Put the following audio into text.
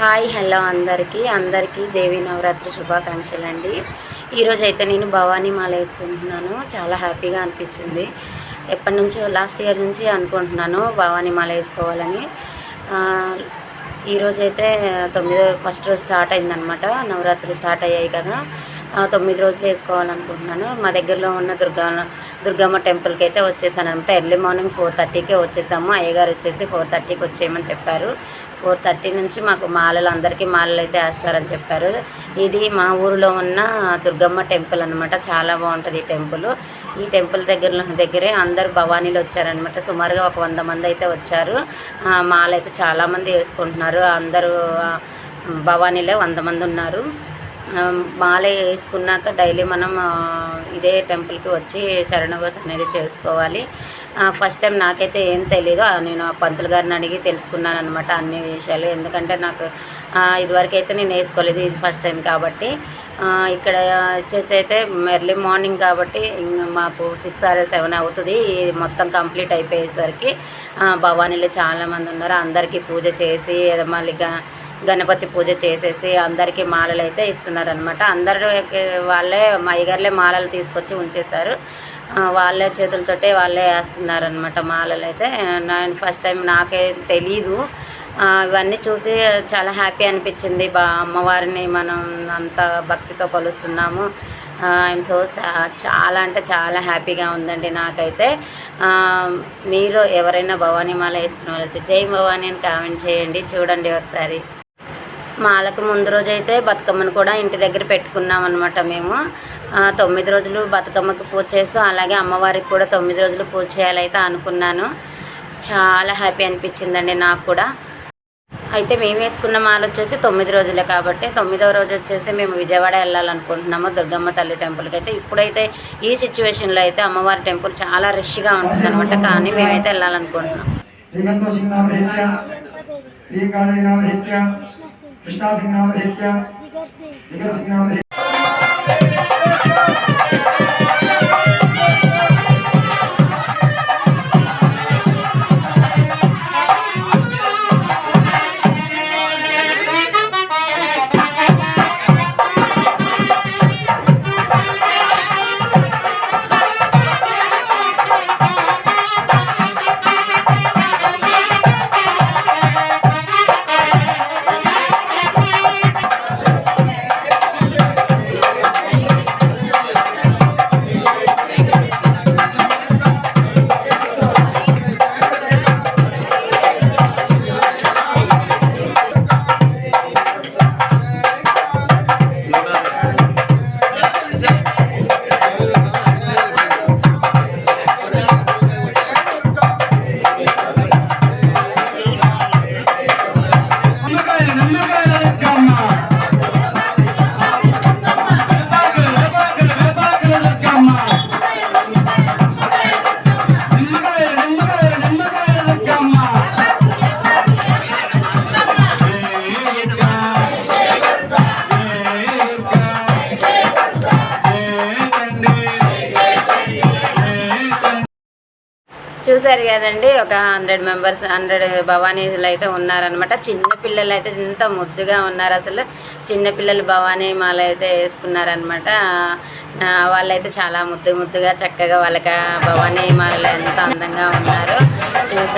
Hi hello అందరికీ. అందరికీ దేవి నవరాత్రి శుభాకాంక్షలు అండి ఈరోజు అయితే నేను భవానీ మాల వేసుకుంటున్నాను. చాలా హ్యాపీగా అనిపించింది. ఎప్పటి నుంచో లాస్ట్ ఇయర్ నుంచి అనుకుంటున్నాను భవానీ మాల వేసుకోవాలని. ఈరోజు అయితే తొమ్మిదో ఫస్ట్ రోజు స్టార్ట్ అయిందనమాట. నవరాత్రులు స్టార్ట్ అయ్యాయి కదా. తొమ్మిది రోజులు వేసుకోవాలనుకుంటున్నాను. మా దగ్గరలో ఉన్న దుర్గా దుర్గమ్మ టెంపుల్కి అయితే వచ్చేసాను అనమాట ఎర్లీ మార్నింగ్ ఫోర్ థర్టీకే వచ్చేసాము. అయ్యగారు వచ్చేసి ఫోర్ థర్టీకి వచ్చేయమని చెప్పారు. ఫోర్ థర్టీ నుంచి మాకు మాలలు అందరికీ మాలలు అయితే వేస్తారని చెప్పారు. ఇది మా ఊరిలో ఉన్న దుర్గమ్మ టెంపుల్ అనమాట చాలా బాగుంటుంది ఈ టెంపుల్. ఈ టెంపుల్ దగ్గర దగ్గరే అందరు భవానీలు వచ్చారనమాట సుమారుగా ఒక వంద మంది అయితే వచ్చారు. మాలైతే చాలామంది వేసుకుంటున్నారు. అందరూ భవానీలో వంద మంది ఉన్నారు. మాల వేసుకున్నాక డైలీ మనం ఇదే టెంపుల్కి వచ్చి శరణఘోష అనేది చేసుకోవాలి. ఫస్ట్ టైం నాకైతే ఏం తెలీదు. నేను ఆ పంతులు గారిని అడిగి తెలుసుకున్నాను అనమాట అన్ని విషయాలు. ఎందుకంటే నాకు ఇదివరకు అయితే నేను వేసుకోలేదు ఇది ఫస్ట్ టైం కాబట్టి. ఇక్కడ వచ్చేసి అయితే ఎర్లీ మార్నింగ్ కాబట్టి మాకు సిక్స్ ఆర్ సెవెన్ అవుతుంది. ఇది మొత్తం కంప్లీట్ అయిపోయేసరికి భవానీలో చాలామంది ఉన్నారు. అందరికీ పూజ చేసి మళ్ళీ గణపతి పూజ చేసేసి అందరికీ మాలలు అయితే ఇస్తున్నారనమాట అందరూ వాళ్ళే మా అయ్యగారులే మాలలు తీసుకొచ్చి ఉంచేశారు. వాళ్ళే చేతులతోటే వాళ్ళే వేస్తున్నారనమాట మాలలు అయితే. నేను ఫస్ట్ టైం నాకే తెలీదు. ఇవన్నీ చూసి చాలా హ్యాపీ అనిపించింది. బా అమ్మవారిని మనం అంత భక్తితో కొలుస్తున్నాము. ఐఎమ్ సో చాలా అంటే చాలా హ్యాపీగా ఉందండి నాకైతే. మీరు ఎవరైనా భవానీ మాల వేసుకునే వాళ్ళైతే జై భవానీ అని కామెంట్ చేయండి. చూడండి ఒకసారి. మాలకు ముందు రోజు అయితే బతుకమ్మను కూడా ఇంటి దగ్గర పెట్టుకున్నాం అనమాట మేము తొమ్మిది రోజులు బతుకమ్మకి పూజ చేస్తూ అలాగే అమ్మవారికి కూడా తొమ్మిది రోజులు పూజ చేయాలైతే అనుకున్నాను చాలా హ్యాపీ అనిపించిందండి నాకు కూడా అయితే మేము వేసుకున్న మాల వచ్చేసి తొమ్మిది రోజులే కాబట్టి తొమ్మిదవ రోజు వచ్చేసి మేము విజయవాడ వెళ్ళాలనుకుంటున్నాము దుర్గమ్మ తల్లి టెంపుల్కి అయితే ఇప్పుడైతే ఈ సిచ్యువేషన్లో అయితే అమ్మవారి టెంపుల్ చాలా రష్గా ఉంటుంది అనమాట కానీ మేమైతే వెళ్ళాలనుకుంటున్నాం కృష్ణా సింగ్ నామధేశ్య జిగర్ ఒకేసారి కదండి ఒక హండ్రెడ్ మెంబర్స్ హండ్రెడ్ భవానీలు అయితే ఉన్నారనమాట చిన్న పిల్లలు అయితే ఇంత ముద్దుగా ఉన్నారు అసలు. చిన్న పిల్లలు భవానీ మాల అయితే వేసుకున్నారనమాట వాళ్ళైతే చాలా ముద్దు ముద్దుగా చక్కగా వాళ్ళకి భవానీ మాలలు ఎంత అందంగా ఉన్నారు చూసారు